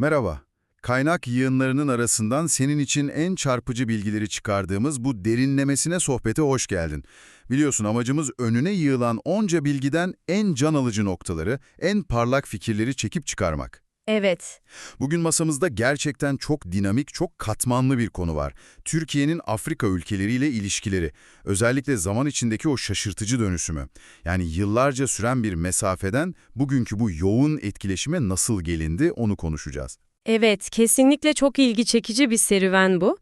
Merhaba. Kaynak yığınlarının arasından senin için en çarpıcı bilgileri çıkardığımız bu derinlemesine sohbete hoş geldin. Biliyorsun amacımız önüne yığılan onca bilgiden en can alıcı noktaları, en parlak fikirleri çekip çıkarmak. Evet. Bugün masamızda gerçekten çok dinamik, çok katmanlı bir konu var. Türkiye'nin Afrika ülkeleriyle ilişkileri, özellikle zaman içindeki o şaşırtıcı dönüşümü. Yani yıllarca süren bir mesafeden bugünkü bu yoğun etkileşime nasıl gelindi onu konuşacağız. Evet, kesinlikle çok ilgi çekici bir serüven bu.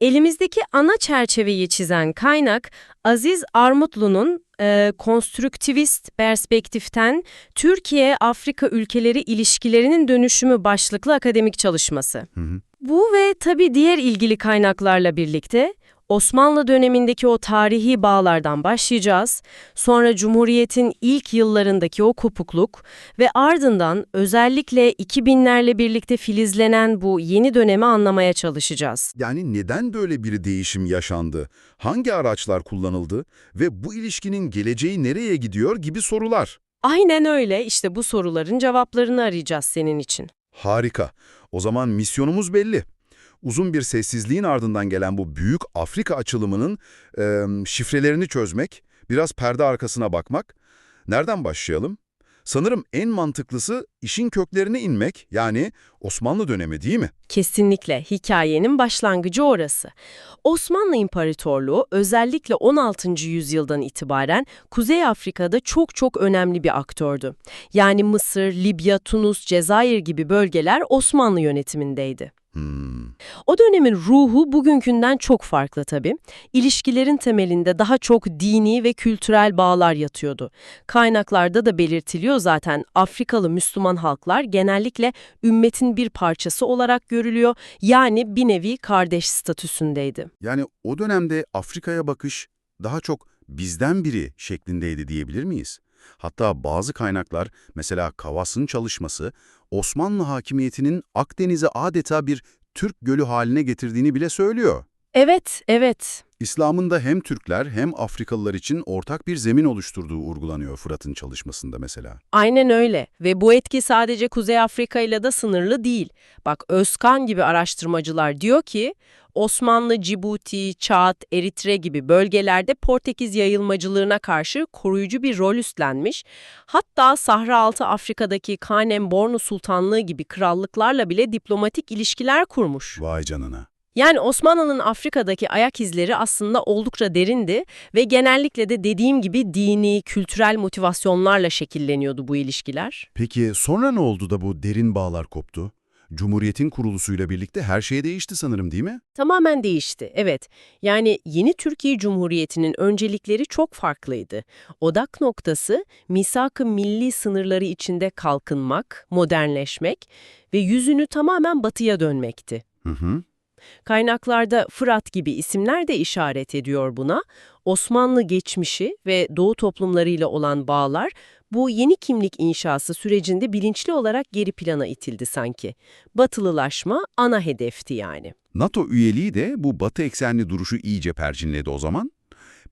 Elimizdeki ana çerçeveyi çizen kaynak Aziz Armutlu'nun e, konstrüktivist perspektiften Türkiye-Afrika ülkeleri ilişkilerinin dönüşümü başlıklı akademik çalışması. Hı hı. Bu ve tabii diğer ilgili kaynaklarla birlikte Osmanlı dönemindeki o tarihi bağlardan başlayacağız. Sonra Cumhuriyet'in ilk yıllarındaki o kopukluk ve ardından özellikle 2000'lerle birlikte filizlenen bu yeni dönemi anlamaya çalışacağız. Yani neden böyle bir değişim yaşandı? Hangi araçlar kullanıldı? Ve bu ilişkinin geleceği nereye gidiyor gibi sorular. Aynen öyle. İşte bu soruların cevaplarını arayacağız senin için. Harika. O zaman misyonumuz belli. Uzun bir sessizliğin ardından gelen bu büyük Afrika açılımının e, şifrelerini çözmek, biraz perde arkasına bakmak. Nereden başlayalım? Sanırım en mantıklısı işin köklerine inmek, yani Osmanlı dönemi değil mi? Kesinlikle hikayenin başlangıcı orası. Osmanlı İmparatorluğu özellikle 16. yüzyıldan itibaren Kuzey Afrika'da çok çok önemli bir aktördü. Yani Mısır, Libya, Tunus, Cezayir gibi bölgeler Osmanlı yönetimindeydi. O dönemin ruhu bugünkünden çok farklı tabii. İlişkilerin temelinde daha çok dini ve kültürel bağlar yatıyordu. Kaynaklarda da belirtiliyor zaten Afrikalı Müslüman halklar genellikle ümmetin bir parçası olarak görülüyor. Yani bir nevi kardeş statüsündeydi. Yani o dönemde Afrika'ya bakış daha çok bizden biri şeklindeydi diyebilir miyiz? Hatta bazı kaynaklar, mesela Kavas'ın çalışması, Osmanlı hakimiyetinin Akdeniz'i adeta bir Türk gölü haline getirdiğini bile söylüyor. Evet, evet. İslam'ın da hem Türkler hem Afrikalılar için ortak bir zemin oluşturduğu vurgulanıyor Fırat'ın çalışmasında mesela. Aynen öyle ve bu etki sadece Kuzey Afrika ile de sınırlı değil. Bak Özkan gibi araştırmacılar diyor ki Osmanlı, Cibuti, Çat, Eritre gibi bölgelerde Portekiz yayılmacılığına karşı koruyucu bir rol üstlenmiş. Hatta Sahra Altı Afrika'daki Kanem Bornu Sultanlığı gibi krallıklarla bile diplomatik ilişkiler kurmuş. Vay canına. Yani Osmanlı'nın Afrika'daki ayak izleri aslında oldukça derindi ve genellikle de dediğim gibi dini, kültürel motivasyonlarla şekilleniyordu bu ilişkiler. Peki sonra ne oldu da bu derin bağlar koptu? Cumhuriyetin kuruluşuyla birlikte her şey değişti sanırım değil mi? Tamamen değişti, evet. Yani yeni Türkiye Cumhuriyeti'nin öncelikleri çok farklıydı. Odak noktası misak-ı milli sınırları içinde kalkınmak, modernleşmek ve yüzünü tamamen batıya dönmekti. Hı hı. Kaynaklarda Fırat gibi isimler de işaret ediyor buna. Osmanlı geçmişi ve Doğu toplumlarıyla olan bağlar bu yeni kimlik inşası sürecinde bilinçli olarak geri plana itildi sanki. Batılılaşma ana hedefti yani. NATO üyeliği de bu batı eksenli duruşu iyice perçinledi o zaman.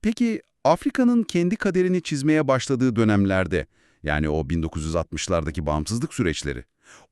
Peki Afrika'nın kendi kaderini çizmeye başladığı dönemlerde, yani o 1960'lardaki bağımsızlık süreçleri,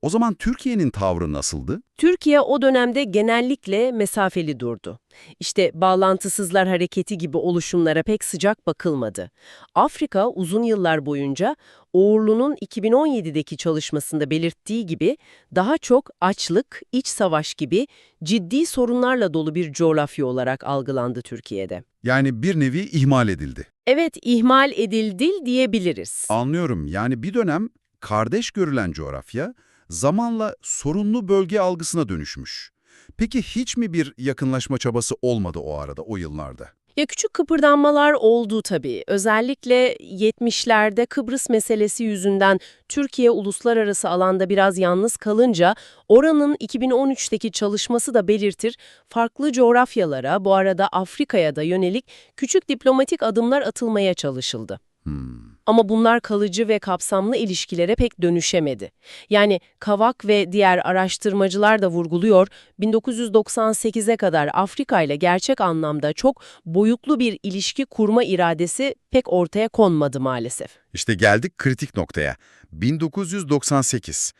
o zaman Türkiye'nin tavrı nasıldı? Türkiye o dönemde genellikle mesafeli durdu. İşte bağlantısızlar hareketi gibi oluşumlara pek sıcak bakılmadı. Afrika uzun yıllar boyunca Uğurlu'nun 2017'deki çalışmasında belirttiği gibi daha çok açlık, iç savaş gibi ciddi sorunlarla dolu bir coğrafya olarak algılandı Türkiye'de. Yani bir nevi ihmal edildi. Evet, ihmal edildi diyebiliriz. Anlıyorum. Yani bir dönem kardeş görülen coğrafya zamanla sorunlu bölge algısına dönüşmüş. Peki hiç mi bir yakınlaşma çabası olmadı o arada, o yıllarda? Ya küçük kıpırdanmalar oldu tabii. Özellikle 70'lerde Kıbrıs meselesi yüzünden Türkiye uluslararası alanda biraz yalnız kalınca oranın 2013'teki çalışması da belirtir farklı coğrafyalara, bu arada Afrika'ya da yönelik küçük diplomatik adımlar atılmaya çalışıldı. Hmm. Ama bunlar kalıcı ve kapsamlı ilişkilere pek dönüşemedi. Yani Kavak ve diğer araştırmacılar da vurguluyor, 1998'e kadar Afrika ile gerçek anlamda çok boyutlu bir ilişki kurma iradesi pek ortaya konmadı maalesef. İşte geldik kritik noktaya. 1998.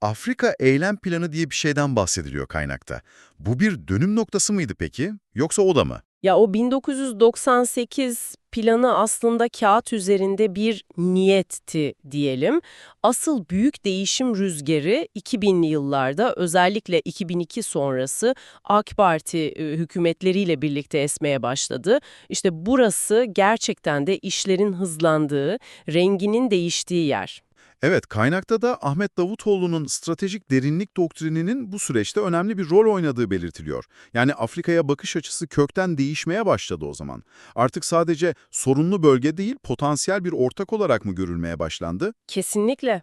Afrika Eylem Planı diye bir şeyden bahsediliyor kaynakta. Bu bir dönüm noktası mıydı peki? Yoksa o da mı? Ya o 1998 planı aslında kağıt üzerinde bir niyetti diyelim. Asıl büyük değişim rüzgarı 2000'li yıllarda özellikle 2002 sonrası AK Parti e, hükümetleriyle birlikte esmeye başladı. İşte burası gerçekten de işlerin hızlandığı, renginin değiştiği yer. Evet, kaynakta da Ahmet Davutoğlu'nun stratejik derinlik doktrininin bu süreçte önemli bir rol oynadığı belirtiliyor. Yani Afrika'ya bakış açısı kökten değişmeye başladı o zaman. Artık sadece sorunlu bölge değil, potansiyel bir ortak olarak mı görülmeye başlandı? Kesinlikle.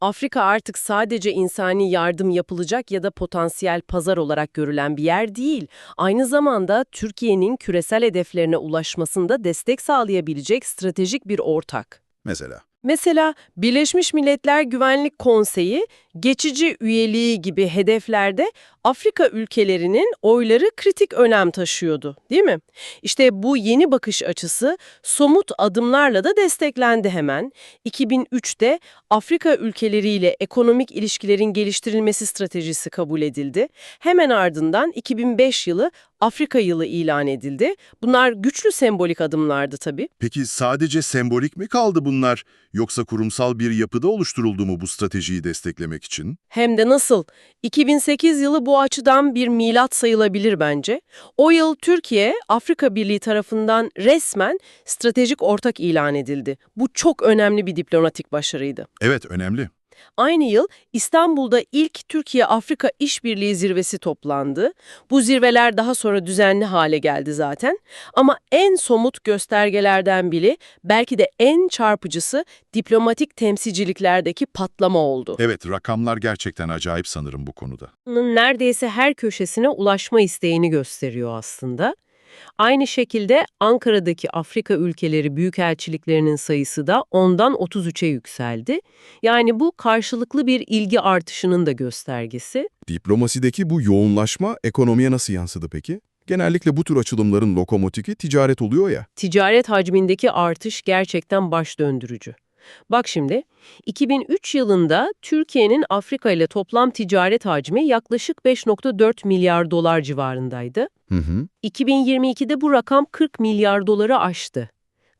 Afrika artık sadece insani yardım yapılacak ya da potansiyel pazar olarak görülen bir yer değil. Aynı zamanda Türkiye'nin küresel hedeflerine ulaşmasında destek sağlayabilecek stratejik bir ortak. Mesela. Mesela Birleşmiş Milletler Güvenlik Konseyi geçici üyeliği gibi hedeflerde Afrika ülkelerinin oyları kritik önem taşıyordu, değil mi? İşte bu yeni bakış açısı somut adımlarla da desteklendi hemen. 2003'te Afrika ülkeleriyle ekonomik ilişkilerin geliştirilmesi stratejisi kabul edildi. Hemen ardından 2005 yılı Afrika yılı ilan edildi. Bunlar güçlü sembolik adımlardı tabii. Peki sadece sembolik mi kaldı bunlar yoksa kurumsal bir yapıda oluşturuldu mu bu stratejiyi desteklemek için? Hem de nasıl? 2008 yılı bu açıdan bir milat sayılabilir bence. O yıl Türkiye, Afrika Birliği tarafından resmen stratejik ortak ilan edildi. Bu çok önemli bir diplomatik başarıydı. Evet, önemli. Aynı yıl İstanbul'da ilk Türkiye-Afrika İşbirliği Zirvesi toplandı. Bu zirveler daha sonra düzenli hale geldi zaten. Ama en somut göstergelerden biri, belki de en çarpıcısı diplomatik temsilciliklerdeki patlama oldu. Evet, rakamlar gerçekten acayip sanırım bu konuda. neredeyse her köşesine ulaşma isteğini gösteriyor aslında. Aynı şekilde Ankara'daki Afrika ülkeleri büyükelçiliklerinin sayısı da 10'dan 33'e yükseldi. Yani bu karşılıklı bir ilgi artışının da göstergesi. Diplomasideki bu yoğunlaşma ekonomiye nasıl yansıdı peki? Genellikle bu tür açılımların lokomotifi ticaret oluyor ya. Ticaret hacmindeki artış gerçekten baş döndürücü. Bak şimdi, 2003 yılında Türkiye'nin Afrika ile toplam ticaret hacmi yaklaşık 5.4 milyar dolar civarındaydı. Hı hı. 2022'de bu rakam 40 milyar doları aştı.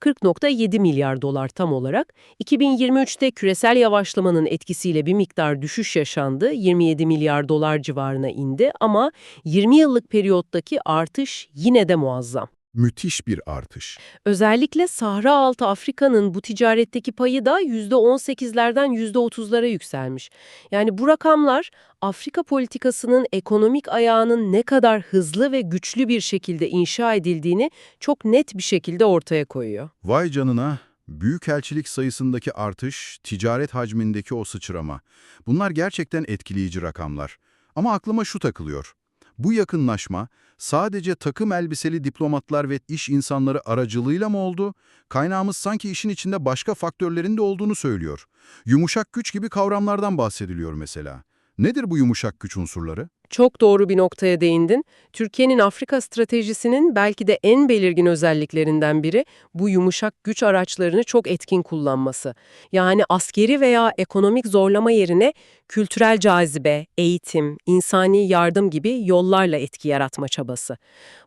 40.7 milyar dolar tam olarak. 2023'te küresel yavaşlamanın etkisiyle bir miktar düşüş yaşandı. 27 milyar dolar civarına indi ama 20 yıllık periyottaki artış yine de muazzam. Müthiş bir artış. Özellikle Sahra Altı Afrika'nın bu ticaretteki payı da %18'lerden %30'lara yükselmiş. Yani bu rakamlar Afrika politikasının ekonomik ayağının ne kadar hızlı ve güçlü bir şekilde inşa edildiğini çok net bir şekilde ortaya koyuyor. Vay canına. Büyükelçilik sayısındaki artış, ticaret hacmindeki o sıçrama. Bunlar gerçekten etkileyici rakamlar. Ama aklıma şu takılıyor. Bu yakınlaşma sadece takım elbiseli diplomatlar ve iş insanları aracılığıyla mı oldu? Kaynağımız sanki işin içinde başka faktörlerin de olduğunu söylüyor. Yumuşak güç gibi kavramlardan bahsediliyor mesela. Nedir bu yumuşak güç unsurları? Çok doğru bir noktaya değindin. Türkiye'nin Afrika stratejisinin belki de en belirgin özelliklerinden biri bu yumuşak güç araçlarını çok etkin kullanması. Yani askeri veya ekonomik zorlama yerine kültürel cazibe, eğitim, insani yardım gibi yollarla etki yaratma çabası.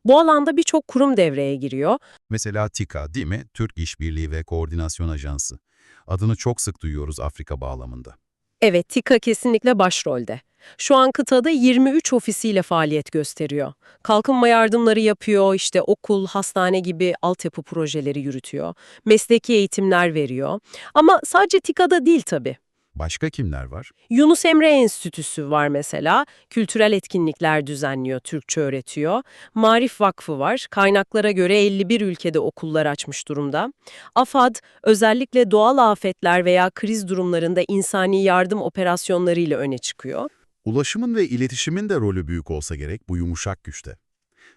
Bu alanda birçok kurum devreye giriyor. Mesela TİKA değil mi? Türk İşbirliği ve Koordinasyon Ajansı. Adını çok sık duyuyoruz Afrika bağlamında. Evet, TİKA kesinlikle başrolde. Şu an kıtada 23 ofisiyle faaliyet gösteriyor. Kalkınma yardımları yapıyor, işte okul, hastane gibi altyapı projeleri yürütüyor. Mesleki eğitimler veriyor. Ama sadece TİKA'da değil tabii. Başka kimler var? Yunus Emre Enstitüsü var mesela. Kültürel etkinlikler düzenliyor, Türkçe öğretiyor. Marif Vakfı var. Kaynaklara göre 51 ülkede okullar açmış durumda. AFAD özellikle doğal afetler veya kriz durumlarında insani yardım operasyonlarıyla öne çıkıyor. Ulaşımın ve iletişimin de rolü büyük olsa gerek bu yumuşak güçte.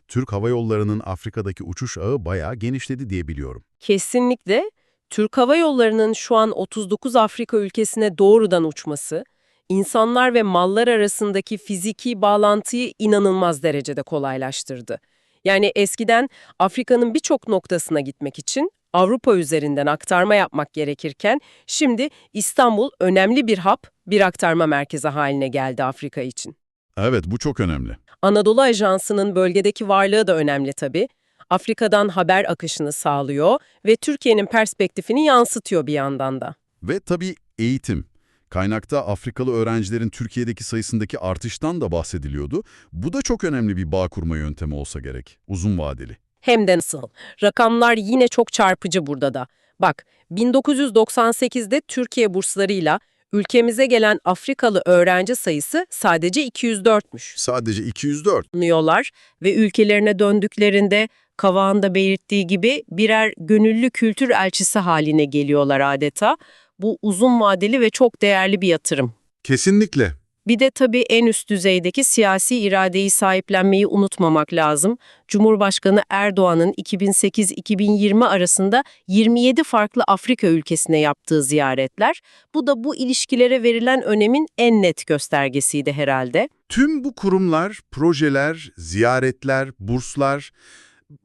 Türk Hava Yolları'nın Afrika'daki uçuş ağı bayağı genişledi diye biliyorum. Kesinlikle Türk Hava Yolları'nın şu an 39 Afrika ülkesine doğrudan uçması, insanlar ve mallar arasındaki fiziki bağlantıyı inanılmaz derecede kolaylaştırdı. Yani eskiden Afrika'nın birçok noktasına gitmek için Avrupa üzerinden aktarma yapmak gerekirken şimdi İstanbul önemli bir hap bir aktarma merkezi haline geldi Afrika için. Evet, bu çok önemli. Anadolu Ajansı'nın bölgedeki varlığı da önemli tabii. Afrika'dan haber akışını sağlıyor ve Türkiye'nin perspektifini yansıtıyor bir yandan da. Ve tabii eğitim. Kaynakta Afrikalı öğrencilerin Türkiye'deki sayısındaki artıştan da bahsediliyordu. Bu da çok önemli bir bağ kurma yöntemi olsa gerek. Uzun vadeli. Hem de nasıl. Rakamlar yine çok çarpıcı burada da. Bak, 1998'de Türkiye burslarıyla ülkemize gelen Afrikalı öğrenci sayısı sadece 204'müş. Sadece 204. Anlıyorlar ve ülkelerine döndüklerinde Kavağın da belirttiği gibi birer gönüllü kültür elçisi haline geliyorlar adeta. Bu uzun vadeli ve çok değerli bir yatırım. Kesinlikle. Bir de tabii en üst düzeydeki siyasi iradeyi sahiplenmeyi unutmamak lazım. Cumhurbaşkanı Erdoğan'ın 2008-2020 arasında 27 farklı Afrika ülkesine yaptığı ziyaretler, bu da bu ilişkilere verilen önemin en net göstergesiydi herhalde. Tüm bu kurumlar, projeler, ziyaretler, burslar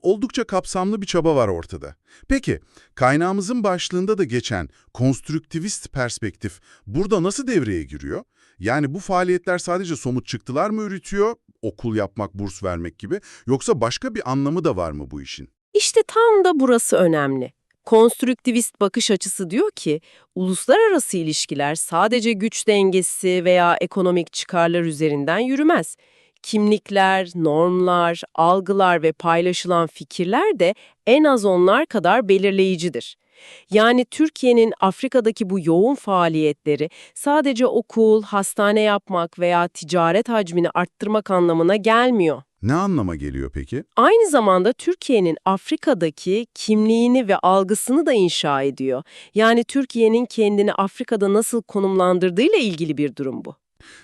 oldukça kapsamlı bir çaba var ortada. Peki, kaynağımızın başlığında da geçen konstrüktivist perspektif burada nasıl devreye giriyor? Yani bu faaliyetler sadece somut çıktılar mı üretiyor, okul yapmak, burs vermek gibi, yoksa başka bir anlamı da var mı bu işin? İşte tam da burası önemli. Konstrüktivist bakış açısı diyor ki, uluslararası ilişkiler sadece güç dengesi veya ekonomik çıkarlar üzerinden yürümez. Kimlikler, normlar, algılar ve paylaşılan fikirler de en az onlar kadar belirleyicidir. Yani Türkiye'nin Afrika'daki bu yoğun faaliyetleri sadece okul, hastane yapmak veya ticaret hacmini arttırmak anlamına gelmiyor. Ne anlama geliyor peki? Aynı zamanda Türkiye'nin Afrika'daki kimliğini ve algısını da inşa ediyor. Yani Türkiye'nin kendini Afrika'da nasıl konumlandırdığıyla ilgili bir durum bu.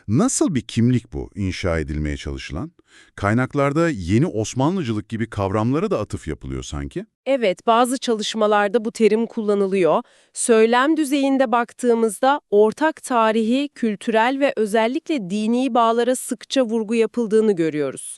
Nasıl bir kimlik bu inşa edilmeye çalışılan? Kaynaklarda yeni Osmanlıcılık gibi kavramlara da atıf yapılıyor sanki. Evet, bazı çalışmalarda bu terim kullanılıyor. Söylem düzeyinde baktığımızda ortak tarihi, kültürel ve özellikle dini bağlara sıkça vurgu yapıldığını görüyoruz.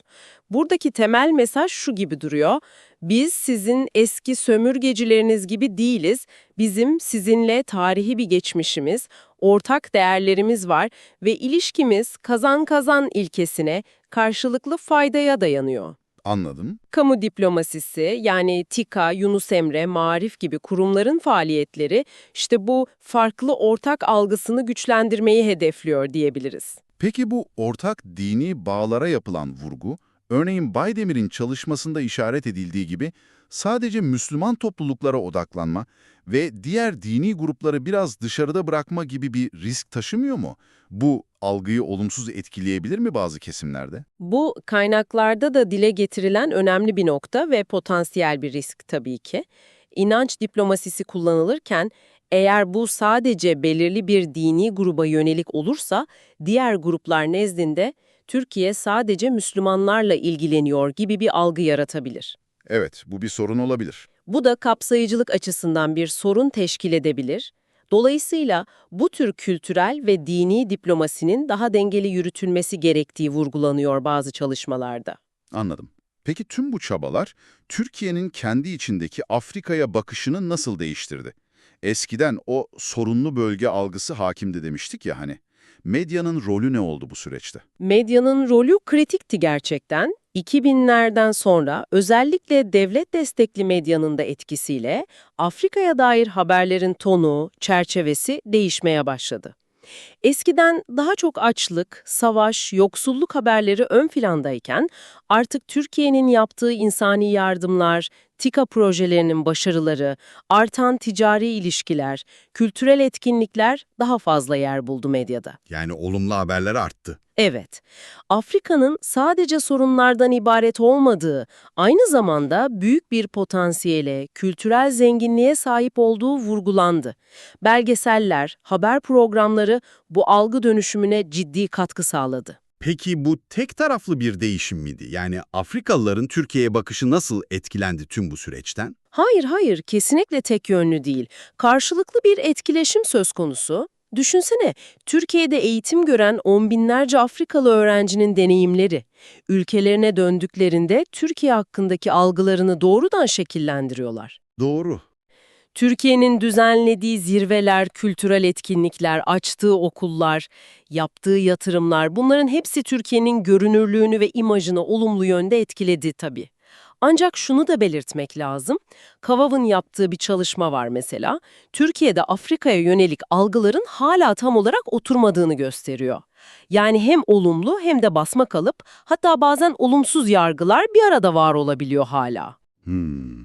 Buradaki temel mesaj şu gibi duruyor. Biz sizin eski sömürgecileriniz gibi değiliz. Bizim sizinle tarihi bir geçmişimiz, ortak değerlerimiz var ve ilişkimiz kazan-kazan ilkesine, karşılıklı faydaya dayanıyor. Anladım. Kamu diplomasisi yani TİKA, Yunus Emre, Marif gibi kurumların faaliyetleri işte bu farklı ortak algısını güçlendirmeyi hedefliyor diyebiliriz. Peki bu ortak dini bağlara yapılan vurgu, örneğin Baydemir'in çalışmasında işaret edildiği gibi sadece Müslüman topluluklara odaklanma ve diğer dini grupları biraz dışarıda bırakma gibi bir risk taşımıyor mu? Bu algıyı olumsuz etkileyebilir mi bazı kesimlerde? Bu kaynaklarda da dile getirilen önemli bir nokta ve potansiyel bir risk tabii ki. İnanç diplomasisi kullanılırken eğer bu sadece belirli bir dini gruba yönelik olursa diğer gruplar nezdinde Türkiye sadece Müslümanlarla ilgileniyor gibi bir algı yaratabilir. Evet, bu bir sorun olabilir. Bu da kapsayıcılık açısından bir sorun teşkil edebilir. Dolayısıyla bu tür kültürel ve dini diplomasinin daha dengeli yürütülmesi gerektiği vurgulanıyor bazı çalışmalarda. Anladım. Peki tüm bu çabalar Türkiye'nin kendi içindeki Afrika'ya bakışını nasıl değiştirdi? Eskiden o sorunlu bölge algısı hakimdi demiştik ya hani. Medyanın rolü ne oldu bu süreçte? Medyanın rolü kritikti gerçekten. 2000'lerden sonra özellikle devlet destekli medyanın da etkisiyle Afrika'ya dair haberlerin tonu, çerçevesi değişmeye başladı. Eskiden daha çok açlık, savaş, yoksulluk haberleri ön plandayken artık Türkiye'nin yaptığı insani yardımlar, TİKA projelerinin başarıları, artan ticari ilişkiler, kültürel etkinlikler daha fazla yer buldu medyada. Yani olumlu haberler arttı. Evet, Afrika'nın sadece sorunlardan ibaret olmadığı, aynı zamanda büyük bir potansiyele, kültürel zenginliğe sahip olduğu vurgulandı. Belgeseller, haber programları bu algı dönüşümüne ciddi katkı sağladı. Peki bu tek taraflı bir değişim miydi? Yani Afrikalıların Türkiye'ye bakışı nasıl etkilendi tüm bu süreçten? Hayır, hayır, kesinlikle tek yönlü değil. Karşılıklı bir etkileşim söz konusu. Düşünsene, Türkiye'de eğitim gören on binlerce Afrikalı öğrencinin deneyimleri, ülkelerine döndüklerinde Türkiye hakkındaki algılarını doğrudan şekillendiriyorlar. Doğru. Türkiye'nin düzenlediği zirveler, kültürel etkinlikler, açtığı okullar, yaptığı yatırımlar bunların hepsi Türkiye'nin görünürlüğünü ve imajını olumlu yönde etkiledi tabii. Ancak şunu da belirtmek lazım. Kavav'ın yaptığı bir çalışma var mesela. Türkiye'de Afrika'ya yönelik algıların hala tam olarak oturmadığını gösteriyor. Yani hem olumlu hem de basma kalıp hatta bazen olumsuz yargılar bir arada var olabiliyor hala. Hmm.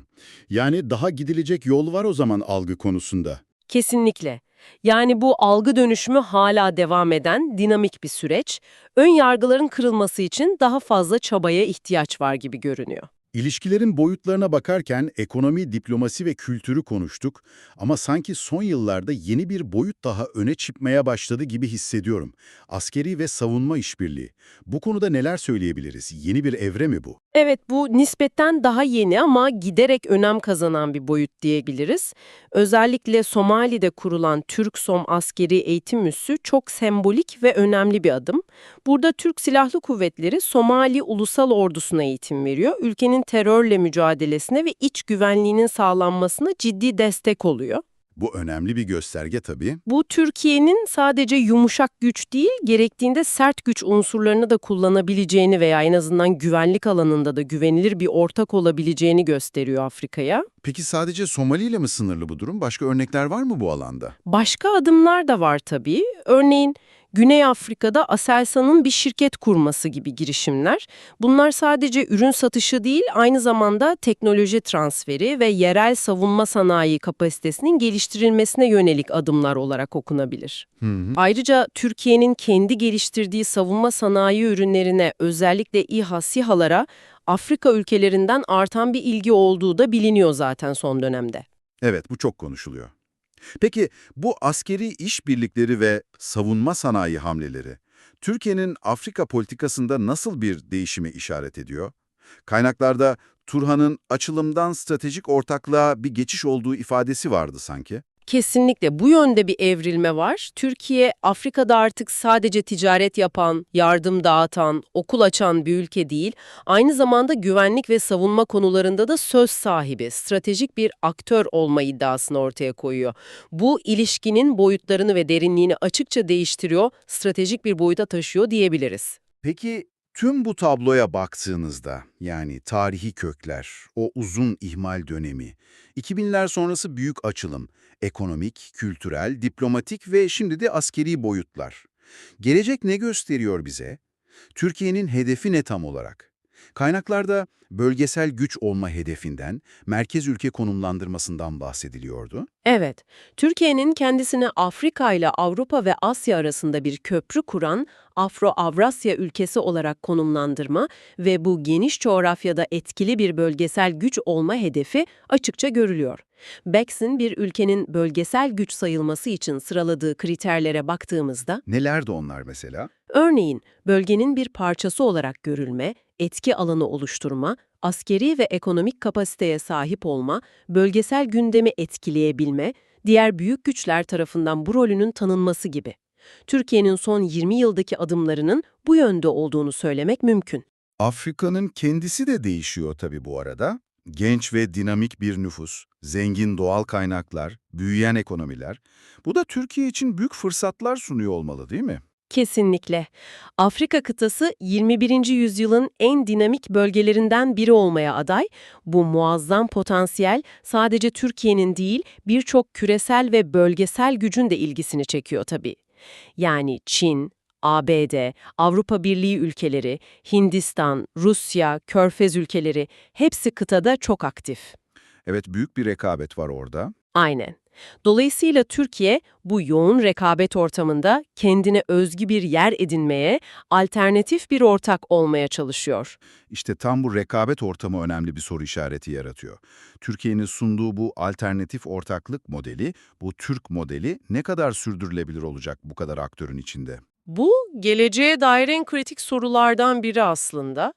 Yani daha gidilecek yol var o zaman algı konusunda. Kesinlikle. Yani bu algı dönüşümü hala devam eden dinamik bir süreç. Ön yargıların kırılması için daha fazla çabaya ihtiyaç var gibi görünüyor. İlişkilerin boyutlarına bakarken ekonomi, diplomasi ve kültürü konuştuk ama sanki son yıllarda yeni bir boyut daha öne çıkmaya başladı gibi hissediyorum. Askeri ve savunma işbirliği. Bu konuda neler söyleyebiliriz? Yeni bir evre mi bu? Evet bu nispetten daha yeni ama giderek önem kazanan bir boyut diyebiliriz. Özellikle Somali'de kurulan Türk-Som askeri eğitim üssü çok sembolik ve önemli bir adım. Burada Türk Silahlı Kuvvetleri Somali Ulusal Ordusu'na eğitim veriyor. Ülkenin terörle mücadelesine ve iç güvenliğinin sağlanmasına ciddi destek oluyor. Bu önemli bir gösterge tabii. Bu Türkiye'nin sadece yumuşak güç değil, gerektiğinde sert güç unsurlarını da kullanabileceğini veya en azından güvenlik alanında da güvenilir bir ortak olabileceğini gösteriyor Afrika'ya. Peki sadece Somali ile mi sınırlı bu durum? Başka örnekler var mı bu alanda? Başka adımlar da var tabii. Örneğin Güney Afrika'da Aselsan'ın bir şirket kurması gibi girişimler. Bunlar sadece ürün satışı değil, aynı zamanda teknoloji transferi ve yerel savunma sanayi kapasitesinin geliştirilmesine yönelik adımlar olarak okunabilir. Hı hı. Ayrıca Türkiye'nin kendi geliştirdiği savunma sanayi ürünlerine özellikle İHA, SİHA'lara Afrika ülkelerinden artan bir ilgi olduğu da biliniyor zaten son dönemde. Evet, bu çok konuşuluyor. Peki bu askeri işbirlikleri ve savunma sanayi hamleleri Türkiye'nin Afrika politikasında nasıl bir değişime işaret ediyor? Kaynaklarda Turhan'ın açılımdan stratejik ortaklığa bir geçiş olduğu ifadesi vardı sanki. Kesinlikle bu yönde bir evrilme var. Türkiye, Afrika'da artık sadece ticaret yapan, yardım dağıtan, okul açan bir ülke değil, aynı zamanda güvenlik ve savunma konularında da söz sahibi, stratejik bir aktör olma iddiasını ortaya koyuyor. Bu ilişkinin boyutlarını ve derinliğini açıkça değiştiriyor, stratejik bir boyuta taşıyor diyebiliriz. Peki tüm bu tabloya baktığınızda yani tarihi kökler, o uzun ihmal dönemi, 2000'ler sonrası büyük açılım, ekonomik, kültürel, diplomatik ve şimdi de askeri boyutlar. Gelecek ne gösteriyor bize? Türkiye'nin hedefi ne tam olarak? Kaynaklarda bölgesel güç olma hedefinden, merkez ülke konumlandırmasından bahsediliyordu. Evet, Türkiye'nin kendisini Afrika ile Avrupa ve Asya arasında bir köprü kuran Afro-Avrasya ülkesi olarak konumlandırma ve bu geniş coğrafyada etkili bir bölgesel güç olma hedefi açıkça görülüyor. Bax'in bir ülkenin bölgesel güç sayılması için sıraladığı kriterlere baktığımızda, Nelerdi onlar mesela? örneğin bölgenin bir parçası olarak görülme, etki alanı oluşturma, askeri ve ekonomik kapasiteye sahip olma, bölgesel gündemi etkileyebilme, diğer büyük güçler tarafından bu rolünün tanınması gibi. Türkiye'nin son 20 yıldaki adımlarının bu yönde olduğunu söylemek mümkün. Afrika'nın kendisi de değişiyor tabii bu arada. Genç ve dinamik bir nüfus, zengin doğal kaynaklar, büyüyen ekonomiler. Bu da Türkiye için büyük fırsatlar sunuyor olmalı değil mi? Kesinlikle. Afrika kıtası 21. yüzyılın en dinamik bölgelerinden biri olmaya aday. Bu muazzam potansiyel sadece Türkiye'nin değil birçok küresel ve bölgesel gücün de ilgisini çekiyor tabii. Yani Çin, ABD, Avrupa Birliği ülkeleri, Hindistan, Rusya, Körfez ülkeleri hepsi kıtada çok aktif. Evet büyük bir rekabet var orada. Aynen. Dolayısıyla Türkiye bu yoğun rekabet ortamında kendine özgü bir yer edinmeye, alternatif bir ortak olmaya çalışıyor. İşte tam bu rekabet ortamı önemli bir soru işareti yaratıyor. Türkiye'nin sunduğu bu alternatif ortaklık modeli, bu Türk modeli ne kadar sürdürülebilir olacak bu kadar aktörün içinde? Bu geleceğe dair en kritik sorulardan biri aslında.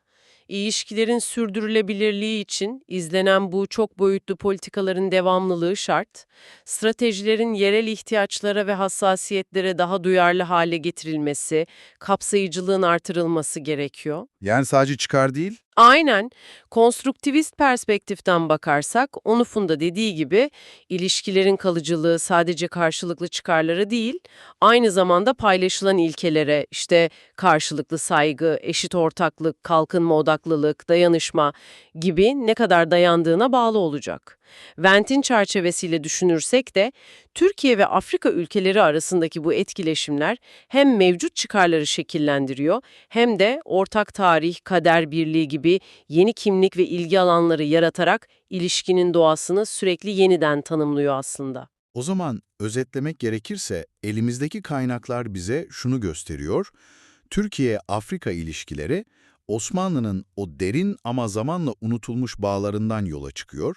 İlişkilerin sürdürülebilirliği için izlenen bu çok boyutlu politikaların devamlılığı şart. Stratejilerin yerel ihtiyaçlara ve hassasiyetlere daha duyarlı hale getirilmesi, kapsayıcılığın artırılması gerekiyor. Yani sadece çıkar değil, Aynen. Konstruktivist perspektiften bakarsak, Onuf'un da dediği gibi ilişkilerin kalıcılığı sadece karşılıklı çıkarlara değil, aynı zamanda paylaşılan ilkelere, işte karşılıklı saygı, eşit ortaklık, kalkınma odaklılık, dayanışma gibi ne kadar dayandığına bağlı olacak. Vent'in çerçevesiyle düşünürsek de Türkiye ve Afrika ülkeleri arasındaki bu etkileşimler hem mevcut çıkarları şekillendiriyor hem de ortak tarih, kader birliği gibi yeni kimlik ve ilgi alanları yaratarak ilişkinin doğasını sürekli yeniden tanımlıyor aslında. O zaman özetlemek gerekirse elimizdeki kaynaklar bize şunu gösteriyor. Türkiye-Afrika ilişkileri Osmanlı'nın o derin ama zamanla unutulmuş bağlarından yola çıkıyor.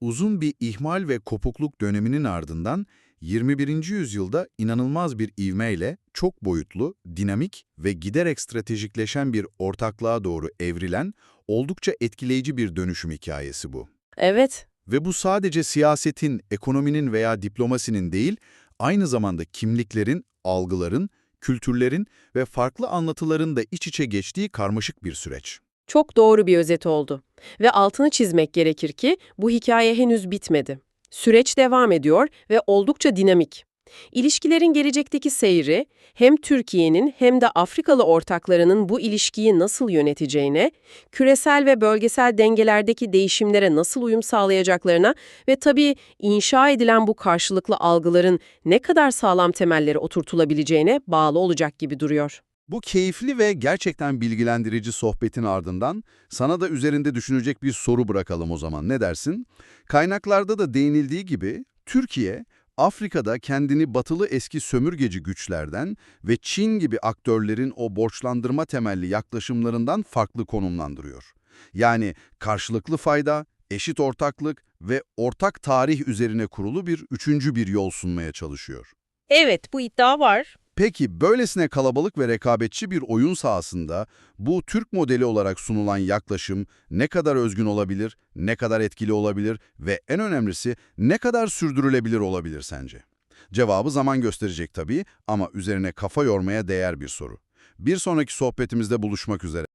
Uzun bir ihmal ve kopukluk döneminin ardından 21. yüzyılda inanılmaz bir ivmeyle çok boyutlu, dinamik ve giderek stratejikleşen bir ortaklığa doğru evrilen oldukça etkileyici bir dönüşüm hikayesi bu. Evet, Ve bu sadece siyasetin, ekonominin veya diplomasinin değil, aynı zamanda kimliklerin, algıların, kültürlerin ve farklı anlatıların da iç içe geçtiği karmaşık bir süreç. Çok doğru bir özet oldu. Ve altını çizmek gerekir ki bu hikaye henüz bitmedi. Süreç devam ediyor ve oldukça dinamik. İlişkilerin gelecekteki seyri hem Türkiye'nin hem de Afrikalı ortaklarının bu ilişkiyi nasıl yöneteceğine, küresel ve bölgesel dengelerdeki değişimlere nasıl uyum sağlayacaklarına ve tabii inşa edilen bu karşılıklı algıların ne kadar sağlam temelleri oturtulabileceğine bağlı olacak gibi duruyor. Bu keyifli ve gerçekten bilgilendirici sohbetin ardından sana da üzerinde düşünecek bir soru bırakalım o zaman. Ne dersin? Kaynaklarda da değinildiği gibi Türkiye, Afrika'da kendini batılı eski sömürgeci güçlerden ve Çin gibi aktörlerin o borçlandırma temelli yaklaşımlarından farklı konumlandırıyor. Yani karşılıklı fayda, eşit ortaklık ve ortak tarih üzerine kurulu bir üçüncü bir yol sunmaya çalışıyor. Evet, bu iddia var. Peki böylesine kalabalık ve rekabetçi bir oyun sahasında bu Türk modeli olarak sunulan yaklaşım ne kadar özgün olabilir, ne kadar etkili olabilir ve en önemlisi ne kadar sürdürülebilir olabilir sence? Cevabı zaman gösterecek tabii ama üzerine kafa yormaya değer bir soru. Bir sonraki sohbetimizde buluşmak üzere.